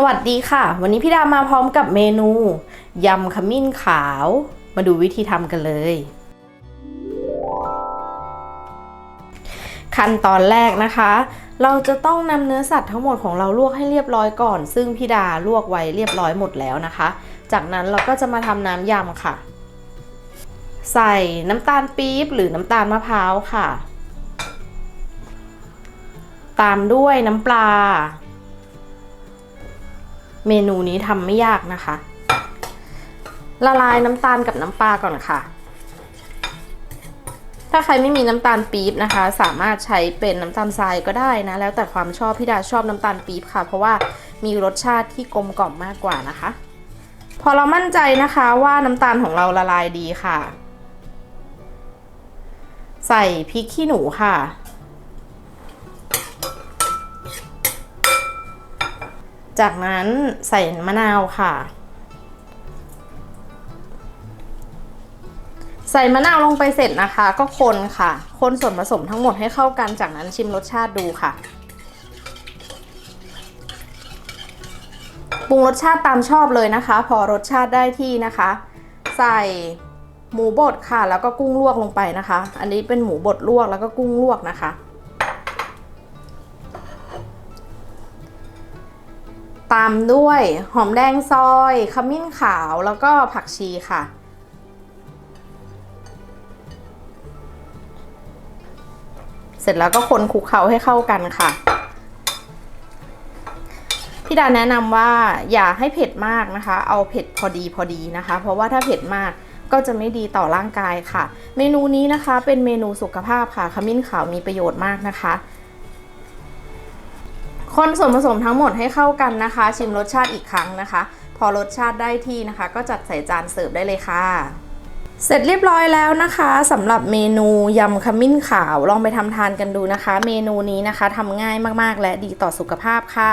สวัสดีค่ะ วันนี้พี่ดามาพร้อมกับเมนู ยำขมิ้นขาว มาดูวิธีทำกันเลย ขั้นตอนแรกนะคะ เราจะต้องนำเนื้อสัตว์ทั้งหมดของเราลวกให้เรียบร้อยก่อน ซึ่งพี่ดาลวกไว้เรียบร้อยหมดแล้วนะคะ จากนั้นเราก็จะมาทำน้ำยำค่ะ ใส่น้ำตาลปี๊บหรือน้ำตาลมะพร้าวค่ะ ตามด้วยน้ำปลา เมนูนี้ทำไม่ยากนะคะ ละลายน้ำตาลกับน้ำปลาก่อนค่ะ ถ้าใครไม่มีน้ำตาลปี๊บนะคะ สามารถใช้เป็นน้ำตาลทรายก็ได้นะ แล้วแต่ความชอบพี่ดาชอบน้ำตาลปี๊บค่ะ เพราะว่ามีรสชาติที่กลมกล่อมมากกว่านะคะ พอเรามั่นใจนะคะว่าน้ำตาลของเราละลายดีค่ะ ใส่พริกขี้หนูค่ะ จากนั้นใส่มะนาวค่ะ ใส่มะนาวลงไปเสร็จนะคะ ก็คนค่ะ คนส่วนผสมทั้งหมดให้เข้ากันจากนั้นชิมรสชาติดูค่ะปรุงรสชาติตามชอบเลยนะคะ พอรสชาติได้ที่นะคะ ใส่หมูบดค่ะ แล้วก็กุ้งลวกลงไปนะคะ อันนี้เป็นหมูบดลวกแล้วก็กุ้งลวกนะคะ ตามด้วยหอมแดงซอยขมิ้นขาวแล้วก็ผักชีค่ะ เสร็จแล้วก็คนคลุกเคล้าให้เข้ากันค่ะพี่ดาแนะนำว่าอย่าให้เผ็ดมากนะคะ เอาเผ็ดพอดีพอดีนะคะ เพราะว่าถ้าเผ็ดมากก็จะไม่ดีต่อร่างกายค่ะ เมนูนี้นะคะเป็นเมนูสุขภาพค่ะขมิ้นขาวมีประโยชน์มากนะคะ คนส่วนผสมทั้งหมดให้เข้ากันนะคะ ชิมรสชาติอีกครั้งนะคะ พอรสชาติได้ที่นะคะ ก็จัดใส่จานเสิร์ฟได้เลยค่ะ เสร็จเรียบร้อยแล้วนะคะสำหรับเมนูยำขมิ้นขาวลองไปทำทานกันดูนะคะ เมนูนี้นะคะทำง่ายมากๆ และดีต่อสุขภาพค่ะ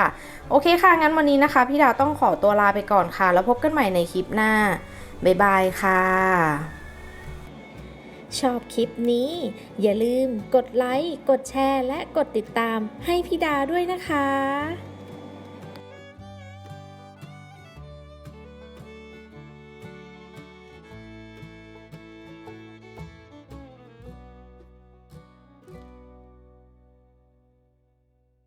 โอเคค่ะ งั้นวันนี้นะคะ พี่ดาวต้องขอตัวลาไปก่อนค่ะ แล้วพบกันใหม่ในคลิปหน้าบ๊ายบายค่ะ ชอบคลิปนี้ อย่าลืมกดไลค์ กดแชร์ และกดติดตามให้พี่ดาด้วยนะคะ